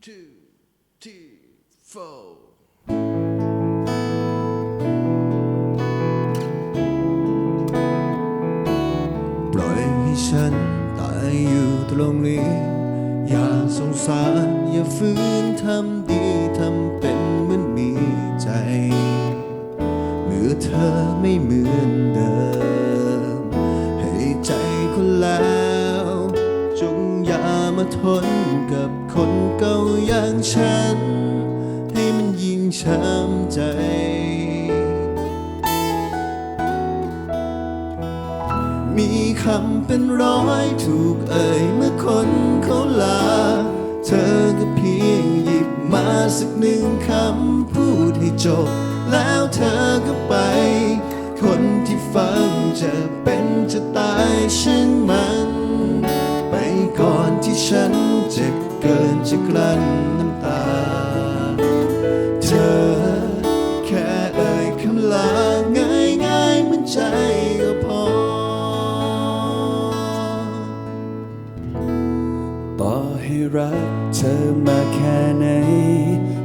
two, three, four. ปล่อยให้ฉันตายอยู่ตรงนี้ อย่าสงสาร อย่าฝืนทำดีทำเป็นเหมือนมีใจ เมื่อเธอไม่เหมือนเดิมามาทนกับคนเก่าอย่างฉัน ให้มันยิ่งช้ำใจ มีคำเป็นร้อยถูกเอ่ยเมื่อคนเขาลา เธอก็เพียงหยิบมาสักหนึ่งคำพูดให้จบ แล้วเธอก็ไป คนที่ฟังจะเป็นจะตายช่างมัน ที่ฉันเจ็บเกินจะกลั้นน้ำตา เธอแค่เอ่ยคำลาง่ายง่ายมันใจก็พอ ต่อให้รักเธอมาแค่ไหน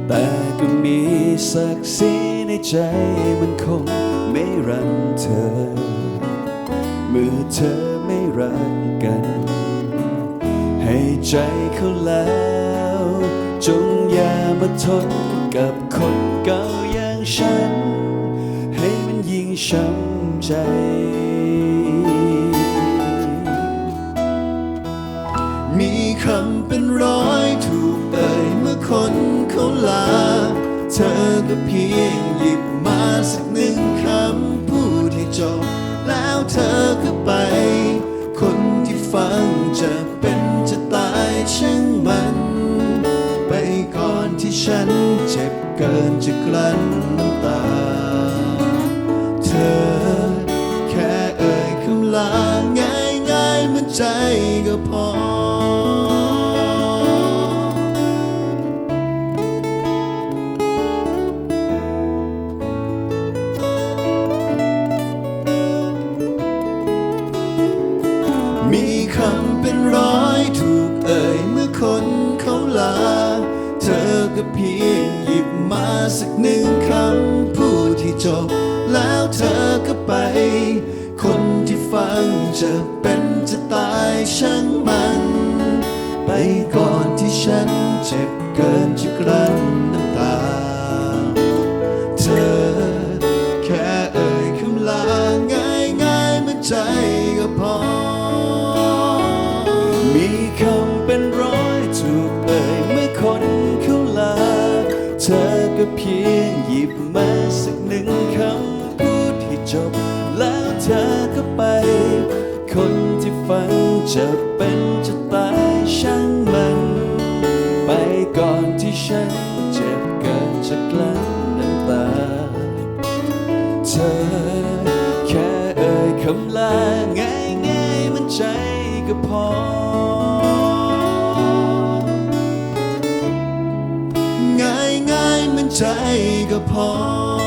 แต่ก็มีศักดิ์ศรีในใจมันคงไม่รังเธอ เมื่อเธอไม่รักกัน ใจเขาแล้ว จงอย่ามาทนกับคนเก่าอย่างฉัน ให้มันยิ่งช้ำใจมีคำเป็นร้อยถูกเอ่ยเมื่อคนเขาลา เธอก็เพียงหยิบ อนที่ฉันเจ็บเกินจะกลั้นน้ำตา เธอแค่เอ่ยคำลาง่ายง่ายๆเหมือนใจก็พอ เพียงหยิบมาสักหนึ่งคำพูดที่จบ แล้วเธอก็ไป คนที่ฟังจะเป็นจะตายช่างมัน ไปก่อนที่ฉันเจ็บเกินจะกลั้นน้ำตา เธอแค่เอ่ยคำลาง่ายง่ายๆมือนใจก็พอ ก็เพียงหยิบมาสักหนึ่งคำพูดให้จบ แล้วเธอก็ไป คนที่ฟังจะเป็นจะตายช่างมัน ไปก่อนที่ฉันเจ็บเกินจะกลั้นน้ำตา เธอแค่เอ่ยคำลาง่ายง่ายๆมันใจก็พอ ใจก็พอ